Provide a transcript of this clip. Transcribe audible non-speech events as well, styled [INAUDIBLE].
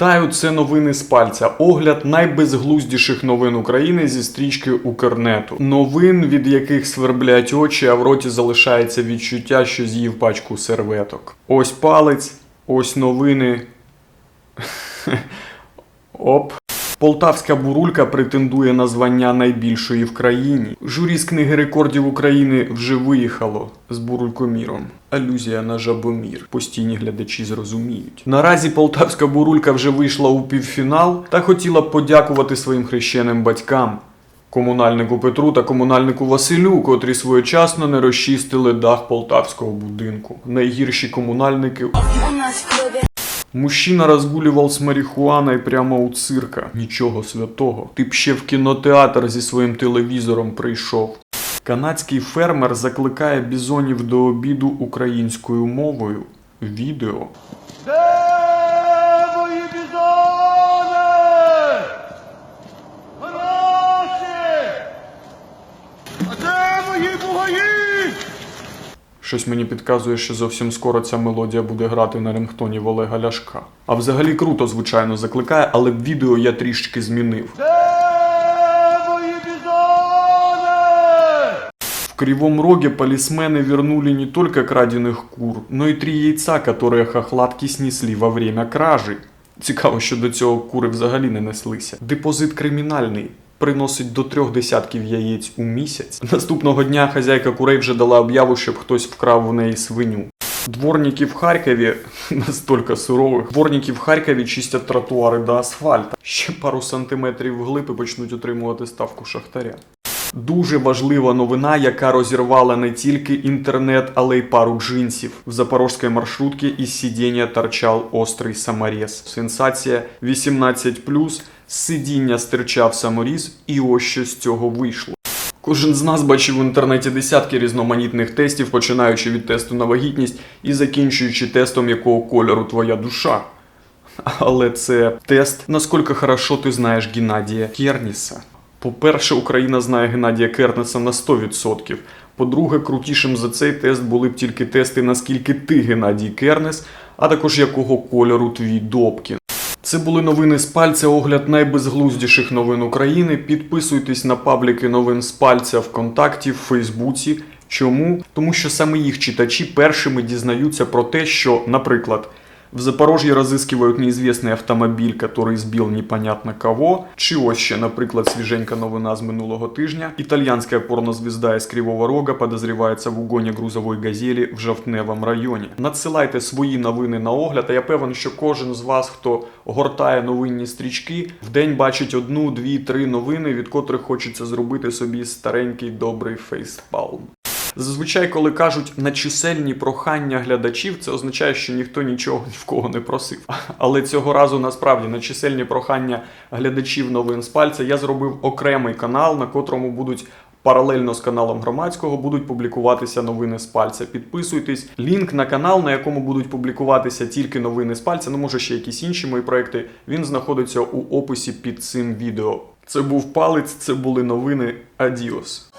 Вітаю, це новини з пальця. Огляд найбезглуздіших новин України зі стрічки Укрнету. Новин, від яких сверблять очі, а в роті залишається відчуття, що з'їв пачку серветок. Ось палець, ось новини. [LAUGHS] Оп. Полтавська бурулька претендує на звання найбільшої в країні. Журі з книги рекордів України вже виїхало з бурулькоміром. Алюзія на жабомір. Постійні глядачі зрозуміють. Наразі полтавська бурулька вже вийшла у півфінал та хотіла б подякувати своїм хрещеним батькам. Комунальнику Петру та комунальнику Василю, котрі своєчасно не розчистили дах полтавського будинку. Найгірші комунальники Мужчина разгуливал с марихуаной прямо у цирка. Нічого святого. Ти б ще в кінотеатр зі своїм телевізором прийшов. Канадський фермер закликає бізонів до обіду українською мовою. Відео. Де мої бізони? Гроші! А де мої бугаї? Щось мені підказує, що зовсім скоро ця мелодія буде грати на рингтоні в Олега Ляшка. А взагалі круто, звичайно, закликає, але відео я трішки змінив. Де мої бізони? В Кривом Роге полисмены вернули не только краденых кур, но й три яйця, которые хохлатки снесли во время кражі. Цікаво, що до цього кури взагалі не неслися. Депозит кримінальний. Приносить до трьох десятків яєць у місяць. Наступного дня хазяйка курей вже дала об'яву, щоб хтось вкрав у неї свиню. Дворники в Харкові [LAUGHS] настільки сурових. Дворники в Харкові чистять тротуари до асфальта. Ще пару сантиметрів вглиб і почнуть отримувати ставку шахтаря. Дуже важлива новина, яка розірвала не тільки інтернет, але й пару джинсів. В запорожській маршрутці із сидіння торчав острий саморез. Сенсація 18+, з сидіння стирчав саморіз, і ось що з цього вийшло. Кожен з нас бачив в інтернеті десятки різноманітних тестів, починаючи від тесту на вагітність і закінчуючи тестом, якого кольору твоя душа. Але це тест, наскільки хорошо ти знаєш Геннадія Керніса. По-перше, Україна знає Геннадія Кернеса на 100%. По-друге, крутішим за цей тест були б тільки тести, наскільки ти Геннадій Кернес, а також якого кольору твій Добкін. Це були новини з пальця, огляд найбезглуздіших новин України. Підписуйтесь на пабліки новин з пальця ВКонтакті, в Фейсбуці. Чому? Тому що саме їх читачі першими дізнаються про те, що, наприклад, в Запорожье разыскивают неизвестный автомобіль, который збив непонятно кого. Чи ось ще, наприклад, свіженька новина з минулого тижня. Італьянська порнозвезда із Кривого Рога подозрівається в угоні грузової газелі в Жовтневому районі. Надсилайте свої новини на огляд, а я певен, що кожен з вас, хто гортає новинні стрічки, в день бачить одну, дві, три новини, від котрих хочеться зробити собі старенький добрий фейспалм. Зазвичай, коли кажуть на чисельні прохання глядачів, це означає, що ніхто нічого ні в кого не просив. Але цього разу насправді на чисельні прохання глядачів новин з пальця я зробив окремий канал, на котрому будуть. Паралельно з каналом громадського будуть публікуватися новини з пальця. Підписуйтесь. Лінк на канал, на якому будуть публікуватися тільки новини з пальця, ну може ще якісь інші мої проекти. Він знаходиться у описі під цим відео. Це був палець, це були новини. Адіос.